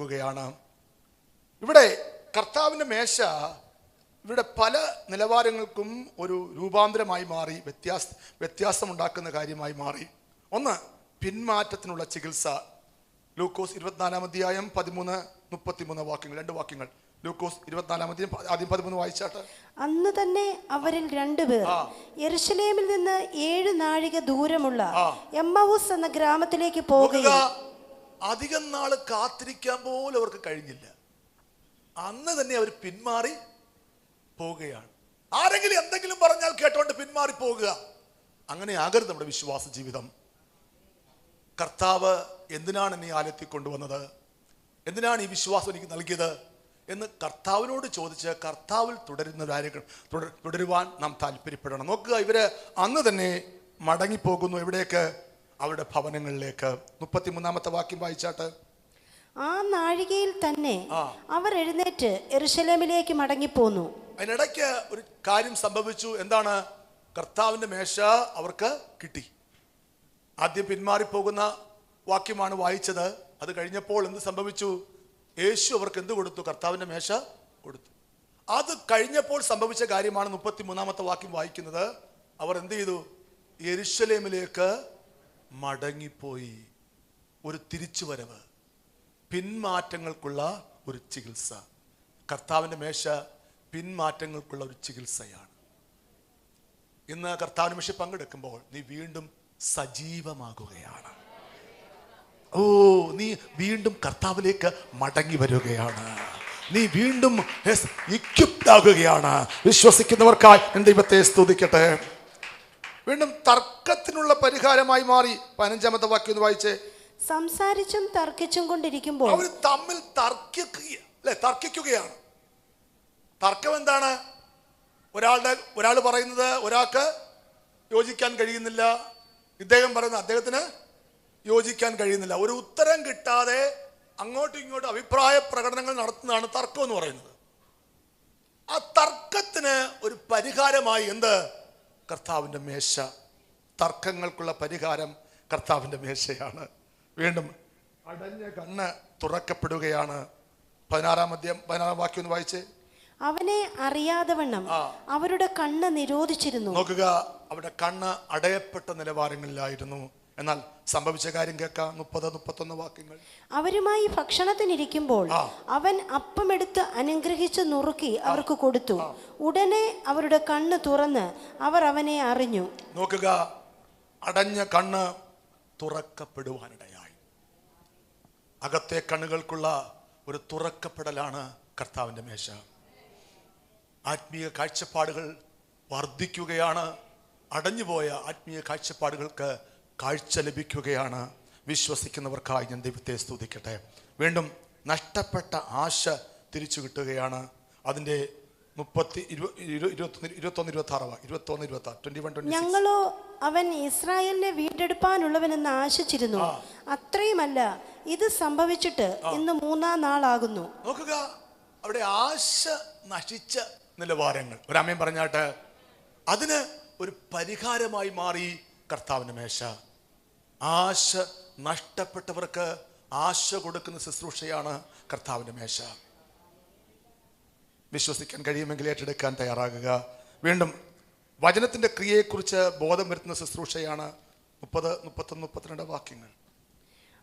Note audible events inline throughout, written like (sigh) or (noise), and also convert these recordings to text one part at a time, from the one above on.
പോകുകയാണ്. ഇവിടെ കർത്താവിന്റെ മേശ ഇവിടെ പല നിലവാരങ്ങൾക്കും ഒരു രൂപാന്തരമായി മാറി വ്യത്യാസ വ്യത്യാസമുണ്ടാക്കുന്ന കാര്യമായി മാറി. ഒന്ന് പിന്മാറ്റത്തിനുള്ള ചികിത്സ. ലൂക്കോസ് ഇരുപത്തിനാലാം അധ്യായം പതിമൂന്ന് മുപ്പത്തിമൂന്ന് വാക്യങ്ങൾ രണ്ട് വാക്യങ്ങൾ. ലൂക്കോസ് ഇരുപത്തിനാലാം അധ്യായം ആദ്യം പതിമൂന്ന് വായിച്ചാട്ട്? അന്ന് തന്നെ അവരിൽ രണ്ടുപേർ യെരുശലേമിൽ നിന്ന് ഏഴ് നാഴിക ദൂരമുള്ള എമ്മവൂസ് എന്ന ഗ്രാമത്തിലേക്ക് പോകുകയും അധികം നാൾ കാത്തിരിക്കാൻ പോലും അവർക്ക് കഴിഞ്ഞില്ല. അന്ന് തന്നെ അവർ പിന്മാറി പോവുകയാണ്. ആരെങ്കിലും എന്തെങ്കിലും പറഞ്ഞാൽ കേട്ടോണ്ട് പിന്മാറി പോകുക അങ്ങനെ ആകരുത് നമ്മുടെ വിശ്വാസ ജീവിതം. കർത്താവ് എന്തിനാണ് എന്നെ ആലയത്തിൽ കൊണ്ടുവന്നത്? എന്തിനാണ് ഈ വിശ്വാസം എനിക്ക് നൽകിയത്? എന്ന് കർത്താവിനോട് ചോദിച്ച് കർത്താവിൽ തുടരുന്ന കാര്യങ്ങൾ തുടരുവാൻ നാം താല്പര്യപ്പെടണം. നോക്കുക ഇവർ അന്ന് തന്നെ മടങ്ങിപ്പോകുന്നു. എവിടേക്ക്? അവരുടെ ഭവനങ്ങളിലേക്ക്. മുപ്പത്തിമൂന്നാമത്തെ വാക്യം വായിച്ചാട്ട്. ആ നാഴികയിൽ തന്നെ അവർ എഴുന്നേറ്റ് എറുശലേമിലേക്ക് മടങ്ങിപ്പോന്നു. അതിനിടയ്ക്ക് ഒരു കാര്യം സംഭവിച്ചു. എന്താണ്? കർത്താവിന്റെ മേശ അവർക്ക് കിട്ടി. ആദ്യം പിന്മാറിപ്പോകുന്ന വാക്യമാണ് വായിച്ചത്. അത് കഴിഞ്ഞപ്പോൾ എന്ത് സംഭവിച്ചു? യേശു അവർക്ക് എന്ത് കൊടുത്തു? കർത്താവിന്റെ മേശ കൊടുത്തു. അത് കഴിഞ്ഞപ്പോൾ സംഭവിച്ച കാര്യമാണ് മുപ്പത്തി മൂന്നാമത്തെ വാക്യം വായിക്കുന്നത്. അവർ എന്ത് ചെയ്തു? യെരുശലേമിലേക്ക് മടങ്ങിപ്പോയി ഒരു തിരിച്ചുവരവ് പിന്മാറ്റങ്ങൾക്കുള്ള ഒരു ചികിത്സ. കർത്താവിന്റെ മേശ പിന്മാറ്റങ്ങൾക്കുള്ള ഒരു ചികിത്സയാണ്. ഇന്ന് കർത്താവിന് മേശ പങ്കെടുക്കുമ്പോൾ നീ വീണ്ടും സജീവമാകുകയാണ്. ഓ നീ വീണ്ടും കർത്താവിലേക്ക് മടങ്ങി വരികയാണ് നീ വീണ്ടും ഇക്യുപ്താകുകയാണ് വിശ്വസിക്കുന്നവർക്കായി ദൈവത്തെ സ്തുതിക്കട്ടെ. വീണ്ടും തർക്കത്തിനുള്ള പരിഹാരമായി മാറി പതിനഞ്ചാമത്തെ വാക്യം ഒന്ന് വായിച്ചേ. സംസാരിച്ചും തർക്കിച്ചും കൊണ്ടിരിക്കുമ്പോൾ അവർ തമ്മിൽ തർക്കിക്കുക അല്ലെ തർക്കിക്കുകയാണ്. തർക്കം എന്താണ്? ഒരാളുടെ ഒരാൾ പറയുന്നത് ഒരാൾക്ക് യോജിക്കാൻ കഴിയുന്നില്ല. ഇദ്ദേഹം പറയുന്നത് അദ്ദേഹത്തിന് യോജിക്കാൻ കഴിയുന്നില്ല. ഒരു ഉത്തരം കിട്ടാതെ അങ്ങോട്ടും ഇങ്ങോട്ടും അഭിപ്രായ പ്രകടനങ്ങൾ നടത്തുന്നതാണ് തർക്കം എന്ന് പറയുന്നത്. ആ തർക്കത്തിന് ഒരു പരിഹാരമായി എന്ത്? കർത്താവിന്റെ മേശ. തർക്കങ്ങൾക്കുള്ള പരിഹാരം കർത്താവിന്റെ മേശയാണ്. വീണ്ടും അടഞ്ഞ കണ്ണ് തുറക്കപ്പെടുകയാണ്. പതിനാറാം അധ്യം പതിനാറാം വാക്യം ഒന്ന് വായിച്ചേ. അവനെ അറിയാതവണ്ണം അവരുടെ കണ്ണ് നിരോധിച്ചിരുന്നു. നോക്കുക അവരുടെ കണ്ണ് അടയപ്പെട്ട നിലവാരങ്ങളിലായിരുന്നു. എന്നാൽ സംഭവിച്ച കാര്യം കേൾക്കാം. മുപ്പത് മുപ്പത്തൊന്ന് വാക്യങ്ങൾ. അവരുമായി ഭക്ഷണത്തിനിരിക്കുമ്പോൾ. അവൻ അപ്പമെടുത്ത് അനുഗ്രഹിച്ച് നുറുക്കി അവർക്ക് കൊടുത്തു. ഉടനെ അവരുടെ കണ്ണ് തുറന്ന് അവർ അവനെ അറിഞ്ഞു. നോക്കുക അടഞ്ഞ കണ്ണ് തുറക്കപ്പെടുവാനിടയായി. അകത്തെ കണ്ണുകൾക്കുള്ള ഒരു തുറക്കപ്പെടലാണ് കർത്താവിന്റെ മേശ. ആത്മീയ കാഴ്ചപ്പാടുകൾ വർദ്ധിക്കുകയാണ്. അടഞ്ഞുപോയ ആത്മീയ കാഴ്ചപ്പാടുകൾക്ക് കാഴ്ച ലഭിക്കുകയാണ്. വിശ്വസിക്കുന്നവർക്കായി ഞാൻ ദൈവത്തെ സ്തുതിക്കട്ടെ. വീണ്ടും നഷ്ടപ്പെട്ട ആശ തിരിച്ചു കിട്ടുകയാണ്. അതിന്റെ മുപ്പത്തി ഇരു- ഇരു- ഇരുപത്തൊന്ന് ഇരുപത്തൊന്ന് ഇരുപത്തി ആറ് ഇരുപത്തൊന്ന് ഇരുപത്തി ആറ് ട്വന്റി വൺ ട്വന്റി ഞങ്ങളോ അവൻ ഇസ്രായേലിനെ വീണ്ടെടുപ്പാനുള്ളവനെന്ന് ആശിച്ചിരുന്നു. അത്രയുമല്ല ഇത് സംഭവിച്ചിട്ട് ഇന്ന് മൂന്നാം നാളാകുന്നു. നോക്കുക അവിടെ ആശ നശിച്ച നിലവാരങ്ങൾ. ഒരമ്മയും പറഞ്ഞാട്ട് അതിന് ഒരു പരിഹാരമായി മാറി കർത്താവിന്റെ മേശ. ആശ നഷ്ടപ്പെട്ടവർക്ക് ആശ കൊടുക്കുന്ന ശുശ്രൂഷയാണ് കർത്താവിന്റെ മേശ. വിശ്വസിക്കാൻ കഴിയുമെങ്കിൽ ഏറ്റെടുക്കാൻ തയ്യാറാകുക. വീണ്ടും വചനത്തിന്റെ ക്രിയയെക്കുറിച്ച് ബോധം വരുത്തുന്ന ശുശ്രൂഷയാണ് മുപ്പത് മുപ്പത്തൊന്ന് മുപ്പത്തിരണ്ട് വാക്യങ്ങൾ.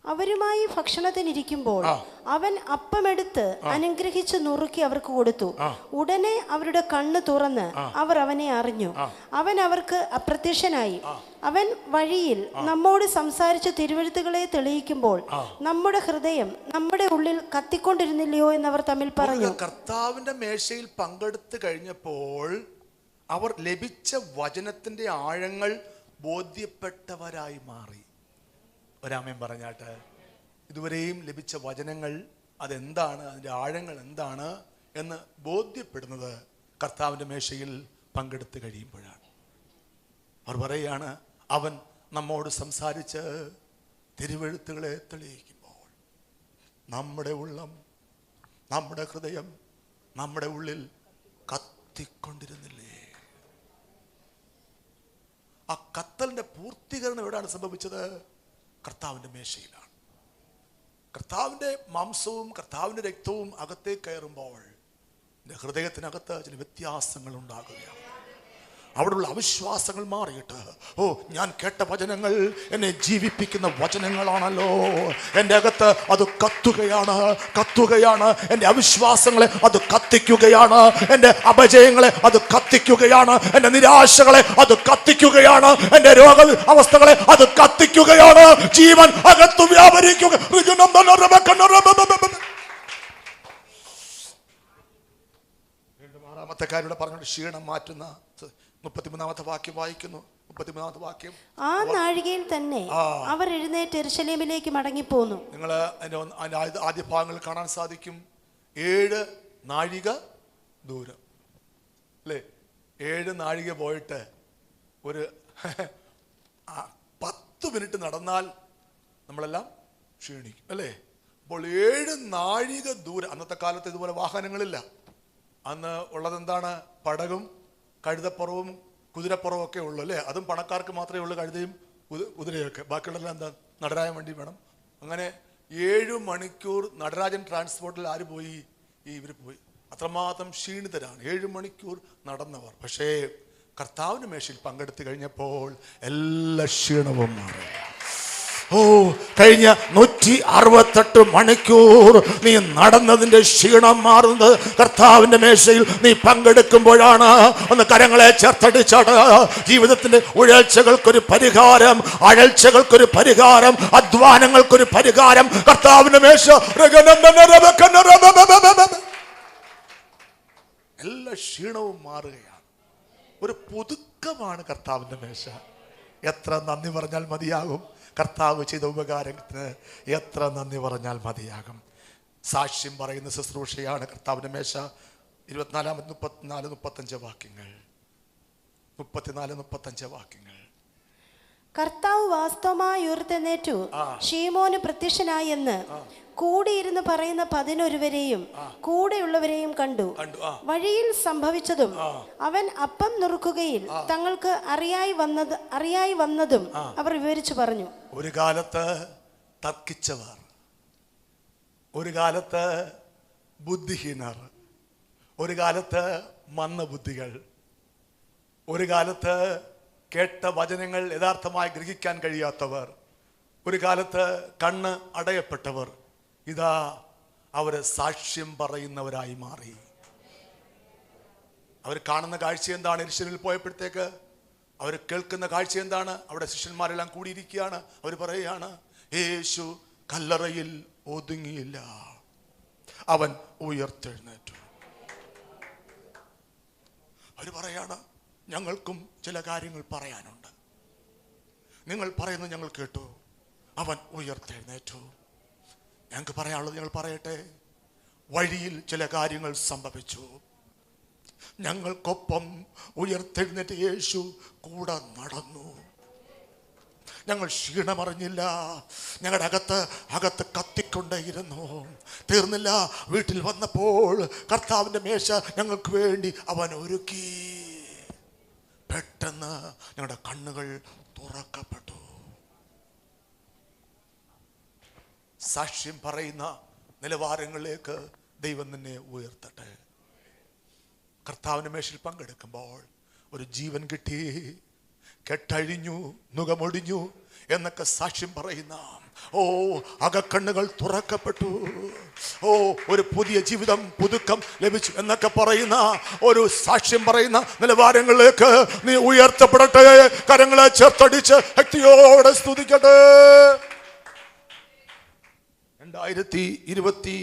അവരുമായി ഭക്ഷണത്തിനിരിക്കുമ്പോൾ. അവൻ അപ്പമെടുത്ത് അനുഗ്രഹിച്ച് നുറുക്കി അവർക്ക് കൊടുത്തു. ഉടനെ അവരുടെ കണ്ണ് തുറന്ന് അവർ അവനെ അറിഞ്ഞു. അവൻ അവർക്ക് അപ്രത്യക്ഷനായി. അവൻ വഴിയിൽ നമ്മോട് സംസാരിച്ച തിരുവഴുത്തുകളെ തെളിയിക്കുമ്പോൾ നമ്മുടെ ഹൃദയം നമ്മുടെ ഉള്ളിൽ കത്തിക്കൊണ്ടിരുന്നില്ലയോ എന്നവർ തമ്മിൽ പറഞ്ഞു. കർത്താവിന്റെ മേശയിൽ പങ്കെടുത്തു കഴിഞ്ഞപ്പോൾ അവർ ലഭിച്ച വചനത്തിന്റെ ആഴങ്ങൾ ബോധ്യപ്പെട്ടവരായി മാറി. ഒരാമയും പറഞ്ഞാട്ട് ഇതുവരെയും ലഭിച്ച വചനങ്ങൾ അതെന്താണ്? അതിന്റെ ആഴങ്ങൾ എന്താണ്? എന്ന് ബോധ്യപ്പെടുന്നത് കർത്താവിന്റെ മേശയിൽ പങ്കെടുത്ത് കഴിയുമ്പോഴാണ്. അവർ പറയുകയാണ് അവൻ നമ്മോട് സംസാരിച്ച് തിരുവഴുത്തുകളെ തെളിയിക്കുമ്പോൾ നമ്മുടെ ഉള്ളം നമ്മുടെ ഹൃദയം നമ്മുടെ ഉള്ളിൽ കത്തിക്കൊണ്ടിരുന്നില്ലേ? ആ കത്തലിന്റെ പൂർത്തീകരണം എവിടെയാണ് സംഭവിച്ചത്? കർത്താവിന്റെ മേശയിലാണ്. കർത്താവിന്റെ മാംസവും കർത്താവിന്റെ രക്തവും അകത്തേക്ക് കയറുമ്പോൾ ഹൃദയത്തിനകത്ത് ചില വ്യത്യാസങ്ങൾ ഉണ്ടാകുകയാണ്. അവിടെയുള്ള അവിശ്വാസങ്ങൾ മാറിയിട്ട് ഓ ഞാൻ കേട്ട വചനങ്ങൾ എന്നെ ജീവിപ്പിക്കുന്ന വചനങ്ങളാണല്ലോ. എന്റെ അകത്ത് അത് കത്തുകയാണ് കത്തുകയാണ്. എന്റെ അവിശ്വാസങ്ങളെ അത് കത്തിക്കുകയാണ്. എന്റെ അപജയങ്ങളെ അത് കത്തിക്കുകയാണ്. എന്റെ നിരാശകളെ അത് കത്തിക്കുകയാണ്. എന്റെ രോഗ അവസ്ഥകളെ അത് കത്തിക്കുകയാണ്. ജീവൻ അകത്ത് വ്യാപരിക്കുക. ആറാമത്തെ കാര്യം പറഞ്ഞുകൊണ്ട് ക്ഷീണം മാറ്റുന്ന മുപ്പത്തിമൂന്നാമത്തെ വാക്യം വായിക്കുന്നു. മുപ്പത്തിമൂന്നാമത്തെ വാക്യം ആ നാഴികയിൽ തന്നെ അവർ എഴുന്നേറ്റ് എരുശലേമിലേക്ക് മടങ്ങിപ്പോന്നു. നിങ്ങൾ അതിന്റെ ആദ്യ ഭാഗങ്ങൾ കാണാൻ സാധിക്കും. ഏഴ് നാഴിക ദൂരം. അല്ലേ? ഏഴ് നാഴിക പോയിട്ട് ഒരു (laughs) പത്ത് മിനിറ്റ് നടന്നാൽ നമ്മളെല്ലാം ക്ഷീണിക്കും. അല്ലേ? അപ്പോൾ ഏഴ് നാഴിക ദൂരം അന്നത്തെ കാലത്ത് ഇതുപോലെ വാഹനങ്ങളില്ല. അന്ന് ഉള്ളത് എന്താണ് പടകും കഴുതപ്പുറവും കുതിരപ്പുറവും ഒക്കെ ഉള്ളു അല്ലേ? അതും പണക്കാർക്ക് മാത്രമേ ഉള്ളൂ കഴുതയും കുതി- കുതിരയൊക്കെ. ബാക്കിയുള്ളതെല്ലാം എന്താ? നടരാജൻ വണ്ടി വേണം. അങ്ങനെ ഏഴു മണിക്കൂർ നടരാജൻ ട്രാൻസ്പോർട്ടിൽ ആര് പോയി? ഈ ഇവർ പോയി. അത്രമാത്രം ക്ഷീണിതരാണ്. ഏഴു മണിക്കൂർ നടന്നവർ. പക്ഷേ കർത്താവിന് മേശയിൽ പങ്കെടുത്തു കഴിഞ്ഞപ്പോൾ എല്ലാ ക്ഷീണവും മാറി. ഓ കഴിഞ്ഞ നൂറ്റി അറുപത്തെട്ട് മണിക്കൂർ നീ നടന്നതിന്റെ ക്ഷീണം മാറുന്നത് കർത്താവിന്റെ മേശയിൽ നീ പങ്കെടുക്കുമ്പോഴാണ്. ഒന്ന് കരങ്ങളെ ചേർത്തടിച്ചാട്. ജീവിതത്തിന്റെ ഉഴൽച്ചകൾക്കൊരു പരിഹാരം അഴൽച്ചകൾക്കൊരു പരിഹാരം അധ്വാനങ്ങൾക്കൊരു പരിഹാരം. കർത്താവിന്റെ മേശ. എല്ലാ ക്ഷീണവും മാറുകയാണ്. ഒരു പുതുക്കമാണ് കർത്താവിന്റെ മേശ. എത്ര നന്ദി പറഞ്ഞാൽ മതിയാകും. കർത്താവ് ചെയ്ത ഉപകാരത്തിന് എത്ര നന്ദി പറഞ്ഞാൽ മതിയാകും. സാക്ഷ്യം പറയുന്ന ശുശ്രൂഷയാണ് കർത്താവിന്റെ മേശ. ഇരുപത്തിനാലാമത് മുപ്പത്തിനാല് മുപ്പത്തഞ്ച് വാക്യങ്ങൾ. മുപ്പത്തിനാല് മുപ്പത്തഞ്ച് വാക്യങ്ങൾ. കർത്താവ് വാസ്തവമായി ഉയർത്തെന്നേറ്റു ഷീമോന് പ്രത്യക്ഷനായി എന്ന്. കൂടിയിരുന്ന് പറയുന്ന പതിനൊരുവരെയും കൂടെയുള്ളവരെയും കണ്ടു. വഴിയിൽ സംഭവിച്ചതും അവൻ അപ്പം നുറുക്കുകയിൽ തങ്ങൾക്ക് അറിയായി വന്നത് അറിയായി വന്നതും അവർ വിവരിച്ചു പറഞ്ഞു. ഒരു കാലത്ത് തർക്കിച്ചവർ ഒരു കാലത്ത് ബുദ്ധിഹീനർ ഒരു കാലത്ത് മന്ദബുദ്ധികൾ ഒരു കാലത്ത് കേട്ട വചനങ്ങൾ യഥാർത്ഥമായി ഗ്രഹിക്കാൻ കഴിയാത്തവർ ഒരു കാലത്ത് കണ്ണ് അടയപ്പെട്ടവർ ഇതാ അവർ സാക്ഷ്യം പറയുന്നവരായി മാറി. അവർ കാണുന്ന കാഴ്ച എന്താണ്? എരിശനിൽ പോയപ്പോഴത്തേക്ക് അവർ കേൾക്കുന്ന കാഴ്ച എന്താണ്? അവിടെ ശിഷ്യന്മാരെല്ലാം കൂടിയിരിക്കുകയാണ്. അവർ പറയുകയാണ് യേശു കല്ലറയിൽ ഒതുങ്ങിയില്ല. അവൻ ഉയർത്തെഴുന്നേറ്റു. അവർ പറയാണ് ഞങ്ങൾക്കും ചില കാര്യങ്ങൾ പറയാനുണ്ട്. നിങ്ങൾ പറയുന്നത് ഞങ്ങൾ കേട്ടു. അവൻ ഉയർത്തെഴുന്നേറ്റു. ഞങ്ങൾക്ക് പറയാനുള്ളത് ഞങ്ങൾ പറയട്ടെ. വഴിയിൽ ചില കാര്യങ്ങൾ സംഭവിച്ചു. ഞങ്ങൾക്കൊപ്പം ഉയർത്തെഴുന്നേറ്റ് യേശു കൂടെ നടന്നു. ഞങ്ങൾ ക്ഷീണമറിഞ്ഞില്ല. ഞങ്ങളുടെ അകത്ത് അകത്ത് കത്തിക്കൊണ്ടേയിരുന്നു. തീർന്നില്ല. വീട്ടിൽ വന്നപ്പോൾ കർത്താവിന്റെ മേശ ഞങ്ങൾക്ക് വേണ്ടി അവൻ ഒരുക്കി. പെട്ടെന്ന് ഞങ്ങളുടെ കണ്ണുകൾ തുറക്കപ്പെട്ടു. സാക്ഷ്യം പറയുന്ന നിലവാരങ്ങളിലേക്ക് ദൈവം നിന്നെ ഉയർത്തട്ടെ. കർത്താവിന് മേശിൽ പങ്കെടുക്കുമ്പോൾ ഒരു ജീവൻ കിട്ടി. കെട്ടഴിഞ്ഞു നുകമൊടിഞ്ഞു എന്നൊക്കെ സാക്ഷ്യം പറയുന്ന ഓ അകക്കണ്ണുകൾ തുറക്കപ്പെട്ടു. ഓ ഒരു പുതിയ ജീവിതം പുതുക്കം ലഭിച്ചു എന്നൊക്കെ പറയുന്ന ഒരു സാക്ഷ്യം പറയുന്ന നിലവാരങ്ങളിലേക്ക് നീ ഉയർത്തപ്പെടട്ടെ. കരങ്ങളെ ചേർത്തടിച്ച് ശക്തിയോടെ സ്തുതിക്കട്ടെ. രണ്ടായിരത്തി ഇരുപത്തി